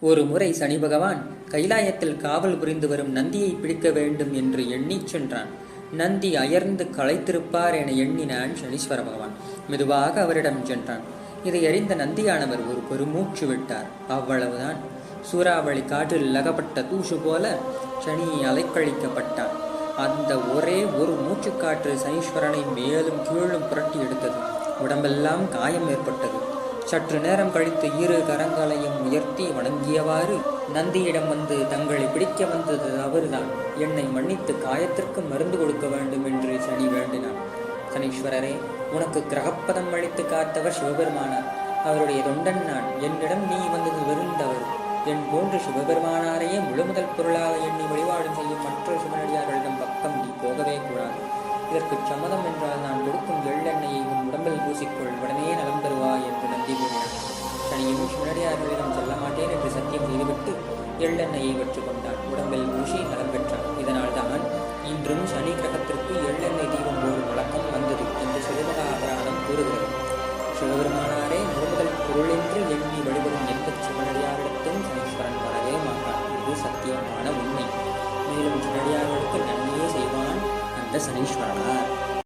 ஒரு முறை சனி பகவான் கைலாயத்தில் காவல் புரிந்து வரும் நந்தியை பிடிக்க வேண்டும் என்று எண்ணிச் சென்றான். நந்தி அயர்ந்து களைத்திருப்பார் என எண்ணினான் சனீஸ்வர பகவான். மெதுவாக அவரிடம் சென்றான். இதை அறிந்த நந்தியானவர் ஒரு பெருமூச்சு விட்டார். அவ்வளவுதான். சூறாவளி காற்றில் லகப்பட்ட தூசு போல சனி அலைக்கழிக்கப்பட்டான். அந்த ஒரே ஒரு மூச்சுக்காற்று சனீஸ்வரனை மேலும் கீழும் புரட்டி எடுத்தது. உடம்பெல்லாம் காயம் ஏற்பட்டது. சற்று நேரம் கழித்து இரு கரங்களையும் உயர்த்தி வணங்கியவாறு நந்தியிடம் வந்து தங்களை பிடிக்க வந்தது தவறுதான் என்னை மன்னித்து காயத்திற்கு மருந்து கொடுக்க வேண்டும் என்று சனி வேண்டினான். சனீஸ்வரரே உனக்கு கிரகப்பதம் அளித்து காத்தவர் சிவபெருமானார். அவருடைய தொண்டன் நான். என்னிடம் நீ வந்தது வெறுந்தவர். என் போன்று சிவபெருமானாரையே முழுமுதல் பொருளாக எண்ணி வழிபாடு செய்யும் மற்ற சிவனடியார்களிடம் பக்கம் நீ போகவே கூடாது. இதற்கு சம்மதம் என்றால் நான் கொடுக்கும் எள்ளெண்ணெய் எள்ளெண்ணெயை வெற்றி கொண்டான் உடம்பில் ருஷி நலம் பெற்றான். இதனால் தான் இன்றும் சனி கிரகத்திற்கு எள்ளெண்ணெய் தீபம் ஒரு வழக்கம் வந்தது என்று சிவமகா அபராதம் கூறுகிறது. சிவபெருமானாரே முழுமுதல் பொருளென்று எண்ணி வழிபடும் எந்த சிவனடியாரிடத்தும் சனீஸ்வரன் வரவே மாட்டான். இது சத்தியமான உண்மை. மேலும் சிவனடியார்களுக்கு நன்மையே செய்வான் அந்த சனீஸ்வரனார்.